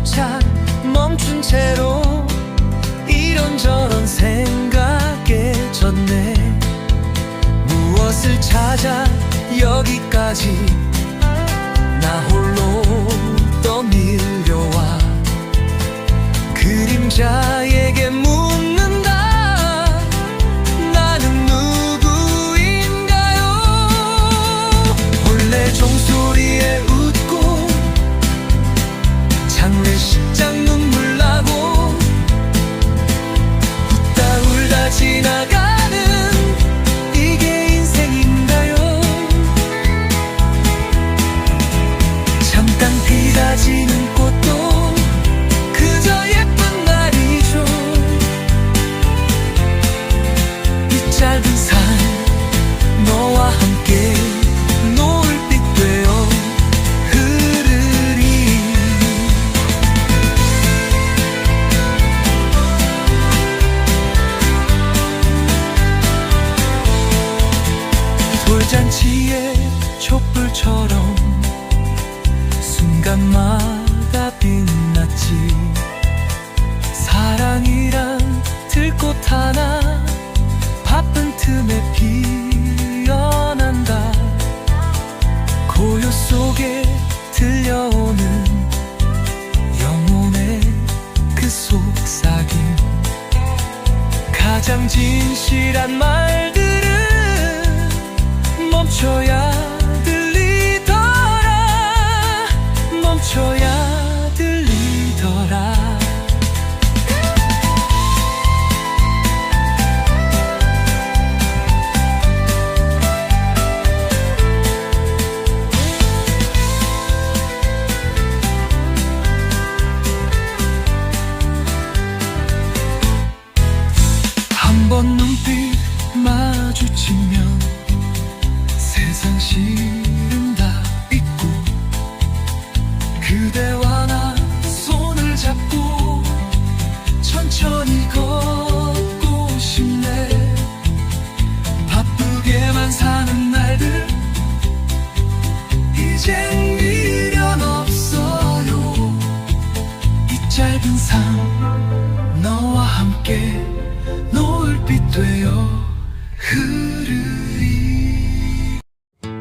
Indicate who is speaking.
Speaker 1: 도착 멈춘 채로 이런저런 생각에 젖네. 무엇을 찾아 여기까지? 나 홀로 떠밀려와. 그림자 잔치의 촛불처럼 순간마다 빛났지. 사랑이란 들꽃 하나 바쁜 틈에 피어난다. 고요 속에 들려오는 영혼의 그 속삭임. 가장 진실 한번 눈빛 마주치면 세상 실은 다 잊고 그대와 나 손을 잡고 천천히 걷고 싶네. 바쁘게만 사는 날들 이젠 미련 없어요. 이 짧은 삶 너와 함께 되어 흐르